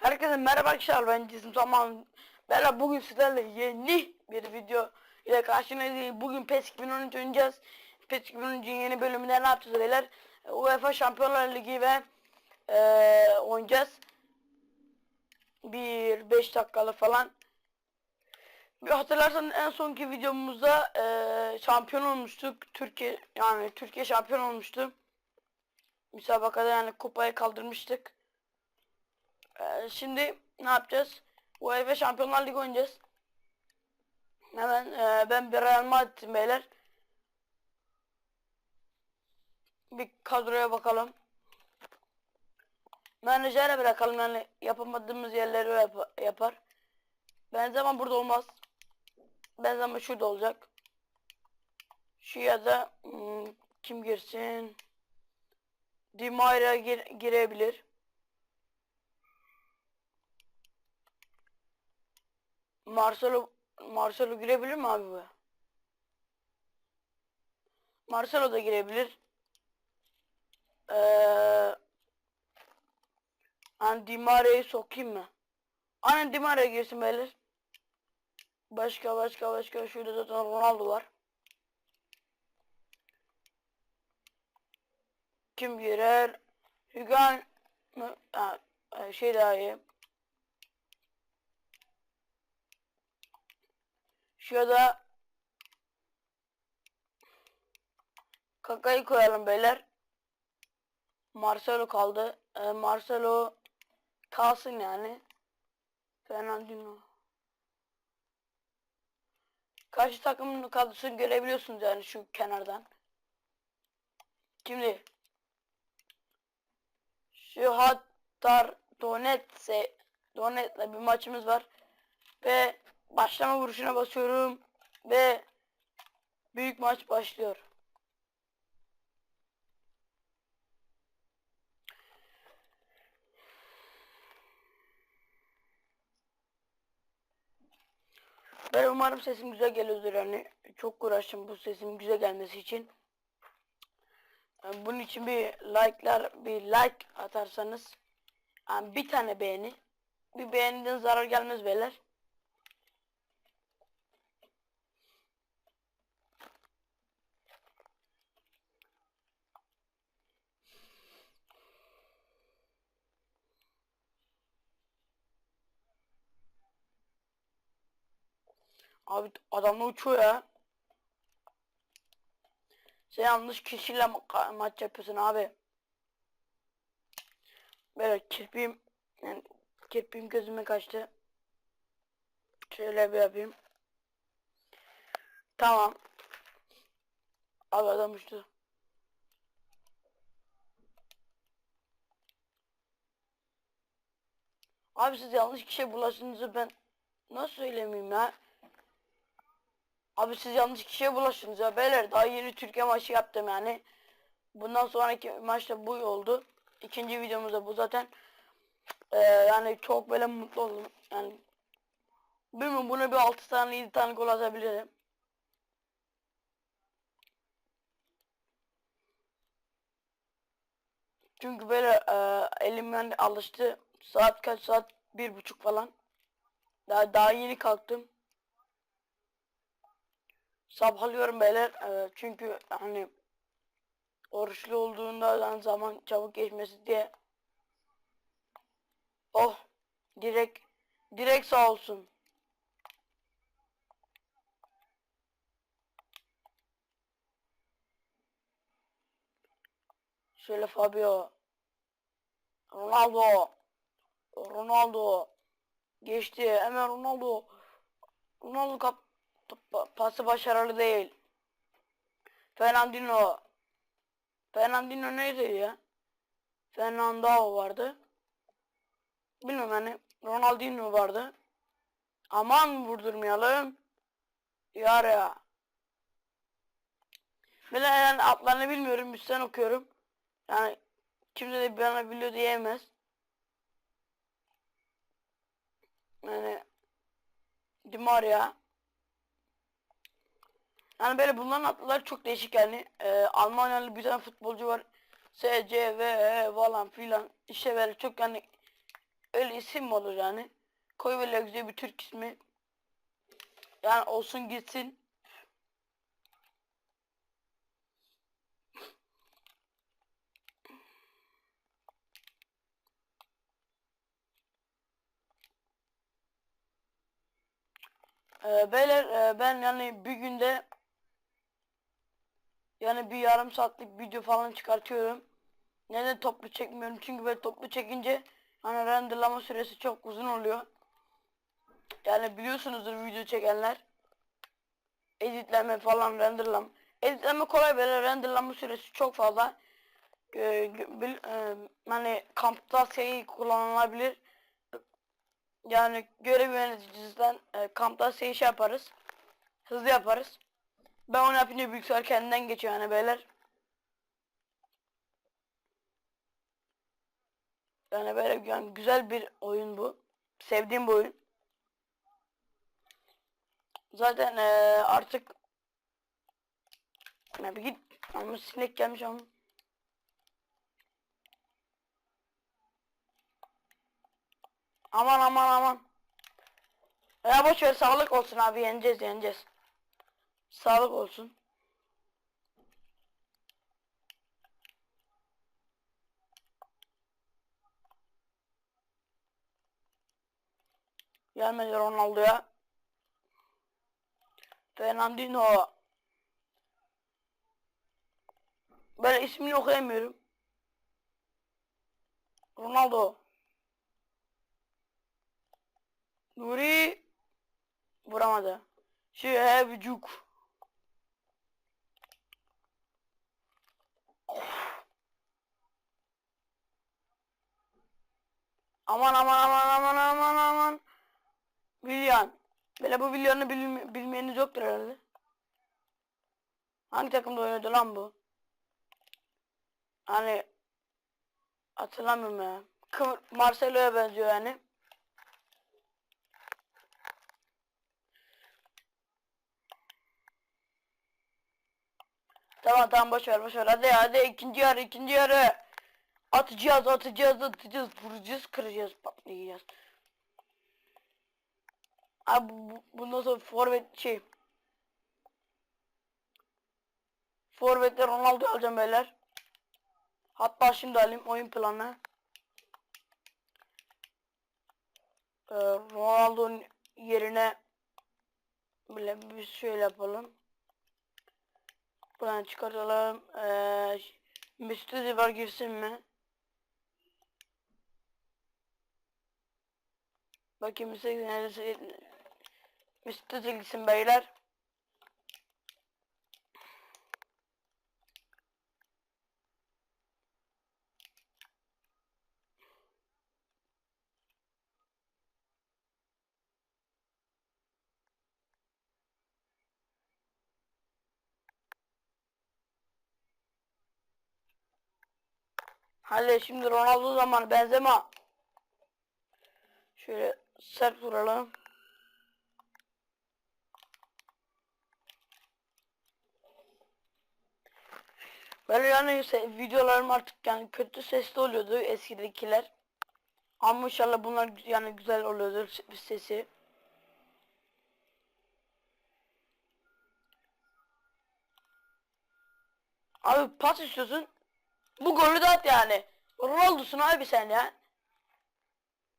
Herkese merhaba arkadaşlar ben Cisim Zaman. Bela bugün sizlerle yeni bir video ile karşınızdayım. Bugün PES 2013 oynayacağız. PES 2013'ün yeni bölümünde ne yapacağız beyler? UEFA Şampiyonlar Ligi ve eee oynayacağız. Bir 5 dakikalık falan. Bir hatırlarsanız en sonki videomuzda eee, şampiyon olmuştuk. Türkiye yani Türkiye şampiyon olmuştu. Müsabakada yani kupayı kaldırmıştık ee, şimdi ne yapacağız? UEFA Şampiyonlar Ligi oynayacağız. Hemen e, ben bir Real Madrid'im beyler. Bir kadroya bakalım. Menajere bırakalım yani yapamadığımız yerleri yap- yapar. Benzema burada olmaz. Benzema şurada olacak. Şu ya da hmm, kim girsin? Di Maria gir- girebilir. Marcelo Marcelo girebilir mi abi bu? Marcelo da girebilir. Ee, hani Di Maria'yı sokayım mı? Aynen Di Maria girsin beyler. Başka başka başka şurada zaten Ronaldo var. Kim girer? Hügan e, şey daha iyi. Şurada Kaka'yı koyalım beyler. Marcelo kaldı. Ee, Marcelo kalsın yani. Fernandinho. Karşı takımın kadrosunu görebiliyorsunuz yani şu kenardan. Şimdi şu Hattar Donetse Donet'le bir maçımız var. Ve başlama vuruşuna basıyorum. Ve büyük maç başlıyor. Ben umarım sesim güzel geliyordur yani. Çok uğraştım bu sesim güzel gelmesi için. Yani bunun için bir like'lar bir like atarsanız yani bir tane beğeni bir beğeniden zarar gelmez beyler. Abi adamla uçuyor ya. Sen yanlış kişiyle ma- maç yapıyorsun abi. Böyle kirpiğim yani kirpiğim gözüme kaçtı. Şöyle bir yapayım. Tamam. Abi adam uçtu. Abi siz yanlış kişiye bulaştığınızı ben nasıl söylemeyeyim ya? Abi siz yanlış kişiye bulaştınız ya beyler daha yeni Türkiye maçı yaptım yani. Bundan sonraki maçta bu oldu. İkinci videomuzda bu zaten. Ee, yani çok böyle mutlu oldum. Yani bilmiyorum buna bir 6 tane 7 tane gol atabilirim. Çünkü böyle e, elim yani alıştı. Saat kaç saat? Bir buçuk falan. Daha, daha yeni kalktım. Sabahlıyorum beyler. E, çünkü hani oruçlu olduğunda yani zaman çabuk geçmesi diye. Oh. Direkt direkt sağ olsun. Şöyle Fabio. Ronaldo. Ronaldo. Geçti. Hemen Ronaldo. Ronaldo kap pası başarılı değil. Fernandinho. Fernandinho neydi ya? Fernando vardı. Bilmiyorum hani Ronaldinho vardı. Aman vurdurmayalım. Yar ya. Ben yani adlarını bilmiyorum. Üstten okuyorum. Yani kimse de bana biliyor diyemez. Yani Di Maria. Yani böyle bunların adları çok değişik yani. Ee, Almanyalı bir tane futbolcu var. SCV falan filan. İşte böyle çok yani Öyle isim mi olur yani? Koy böyle güzel bir Türk ismi. Yani olsun gitsin. Ee, beyler e, ben yani bir günde yani bir yarım saatlik video falan çıkartıyorum. Neden toplu çekmiyorum? Çünkü böyle toplu çekince hani renderlama süresi çok uzun oluyor. Yani biliyorsunuzdur video çekenler. Editleme falan renderlama. Editleme kolay böyle renderlama süresi çok fazla. Ee, bil- e, hani kampta şey kullanılabilir. Yani görev yöneticisinden e, kampta şey yaparız. Hızlı yaparız. Ben onu yapınca bilgisayar kendinden geçiyor yani beyler. Yani böyle yani güzel bir oyun bu. Sevdiğim bir oyun. Zaten e, artık ya bir git ama sinek gelmiş ama. Aman aman aman. Ya boş ver sağlık olsun abi yeneceğiz yeneceğiz. Sağlık olsun. Gelmedi Ronaldo'ya. Fernandinho. Böyle ismini okuyamıyorum. Ronaldo. Nuri vuramadı. Şehevcuk. Aman aman aman aman aman aman. Vilyan. Böyle bu Vilyan'ı bilme, bilmeyeniz yoktur herhalde. Hangi takımda oynadı lan bu? Hani hatırlamıyorum ya. Marcelo'ya benziyor yani. Tamam tamam boş ver boş ver. Hadi hadi ikinci yarı ikinci yarı. Atacağız atacağız atacağız vuracağız kıracağız patlayacağız. Abi bu, bu- bundan sonra forvet şey. Forvet'te Ronaldo alacağım beyler. Hatta şimdi alayım oyun planı. Ee, Ronaldo'nun yerine böyle bir şöyle yapalım. Buradan çıkartalım. Ee, Mesut Özil var girsin mi? Bakayım Mesut Özil neresi? Mesut Özil gitsin beyler. Hadi şimdi Ronaldo zamanı Benzema. Şöyle sert vuralım. Böyle yani videolarım artık yani kötü sesli oluyordu eskidekiler. Ama inşallah bunlar yani güzel oluyordur se- sesi. Abi pas istiyorsun. Bu golü de at yani. Ronaldo'sun abi sen ya.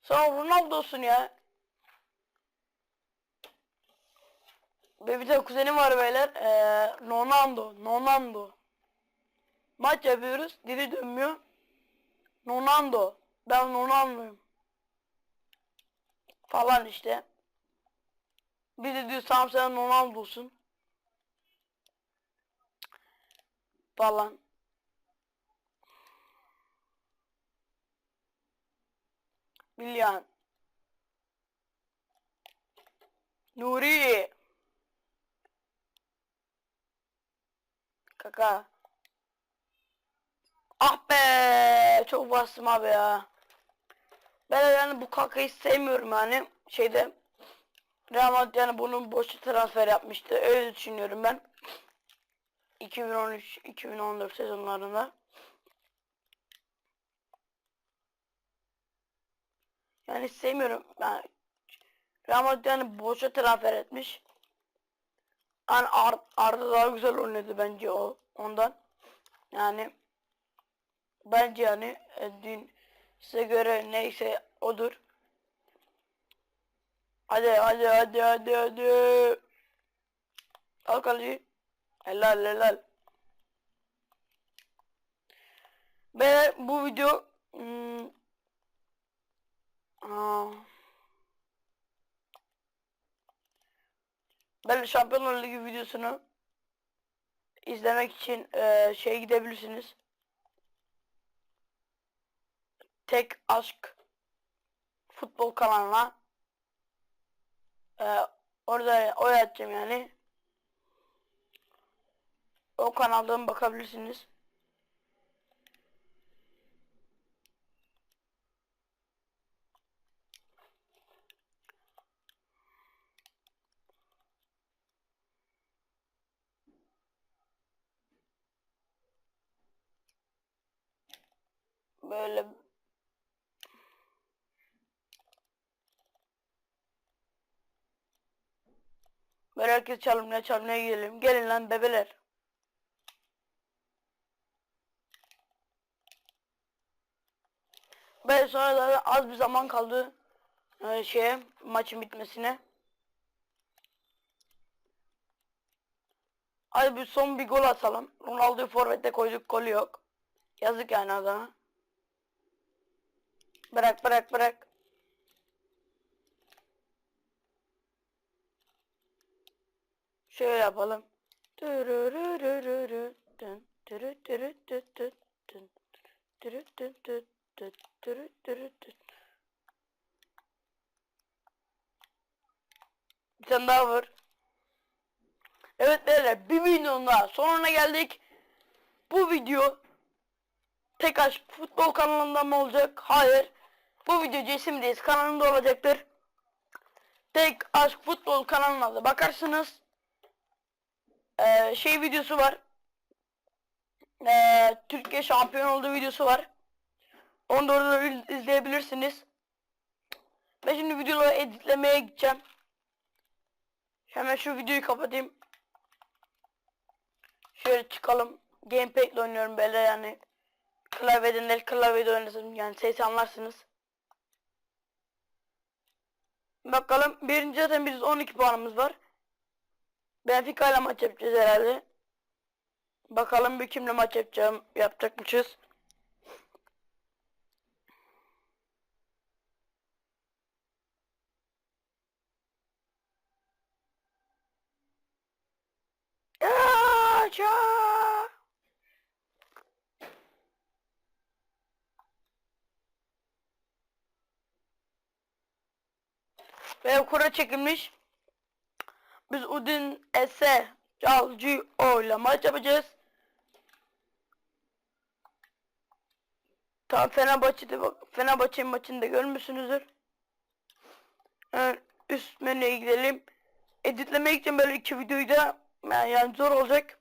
Sen Ronaldo'sun ya. Ve bir tane kuzenim var beyler. Ee, Nonando. Nonando. Maç yapıyoruz. Dili dönmüyor. Nonando. Ben Nonando'yum. Falan işte. Bir de diyor Sam sen Ronaldo'sun. Falan. Milyan. Nuri. Kaka. Ah be, çok bastım abi ya. Ben yani bu kakayı sevmiyorum yani. Şeyde Real yani bunun boşu transfer yapmıştı. Öyle düşünüyorum ben. 2013-2014 sezonlarında. Yani sevmiyorum. Ben Real Madrid yani boşa transfer etmiş. Yani Ar Arda daha güzel oynadı bence o ondan. Yani bence yani e, dün size göre neyse odur. Hadi hadi hadi hadi hadi. Al kaleci. Helal helal. Ve bu video hmm, aa, ben Şampiyonlar Ligi videosunu izlemek için e, şey gidebilirsiniz. Tek Aşk futbol kanalına e, orada oy atacağım yani. O kanaldan bakabilirsiniz. Böyle Böyle herkes çalımlaya çalımlaya gidelim. Gelin lan bebeler. Ve sonra da az bir zaman kaldı e, şeye maçın bitmesine. Hadi bir son bir gol atalım. Ronaldo'yu forvette koyduk golü yok. Yazık yani adama. Bırak bırak bırak. Şöyle yapalım. Bir tane daha var. Evet beyler bir videonun daha sonuna geldik. Bu video tek aşk futbol kanalında mı olacak? Hayır. Bu video Cesim'deyiz kanalında olacaktır. Tek aşk futbol kanalına da bakarsınız. Ee, şey videosu var. Ee, Türkiye şampiyon olduğu videosu var. Onu da orada iz- izleyebilirsiniz. Ben şimdi videoları editlemeye gideceğim. Hemen şu videoyu kapatayım. Şöyle çıkalım. Gamepad oynuyorum böyle yani. Klavyeden el klavyede oynasın yani sesi anlarsınız. Bakalım birinci zaten biz 12 puanımız var. Benfica ile maç yapacağız herhalde. Bakalım bir kimle maç yapacağım yapacakmışız. Aça! Ve kura çekilmiş. Biz Udin Ese Calci ile maç yapacağız. Tam Fenerbahçe'de bak Fenerbahçe maçını da görmüşsünüzdür. Yani üst menüye gidelim. Editlemek için böyle iki videoyu da yani, zor olacak.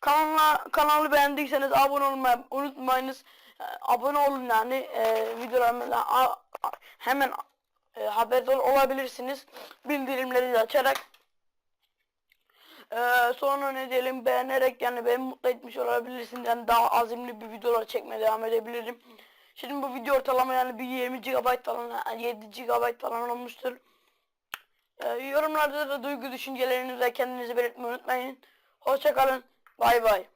Kanala, kanalı beğendiyseniz abone olmayı unutmayınız. E, abone olun yani e, a- hemen e, haberdar olabilirsiniz. Bildirimleri açarak. E, sonra ne diyelim beğenerek yani beni mutlu etmiş olabilirsiniz. Yani daha azimli bir videolar çekmeye devam edebilirim. Şimdi bu video ortalama yani bir 20 GB falan yani 7 GB falan olmuştur. E, yorumlarda da duygu düşüncelerinizi kendinizi belirtmeyi unutmayın. Hoşçakalın. Bay bay.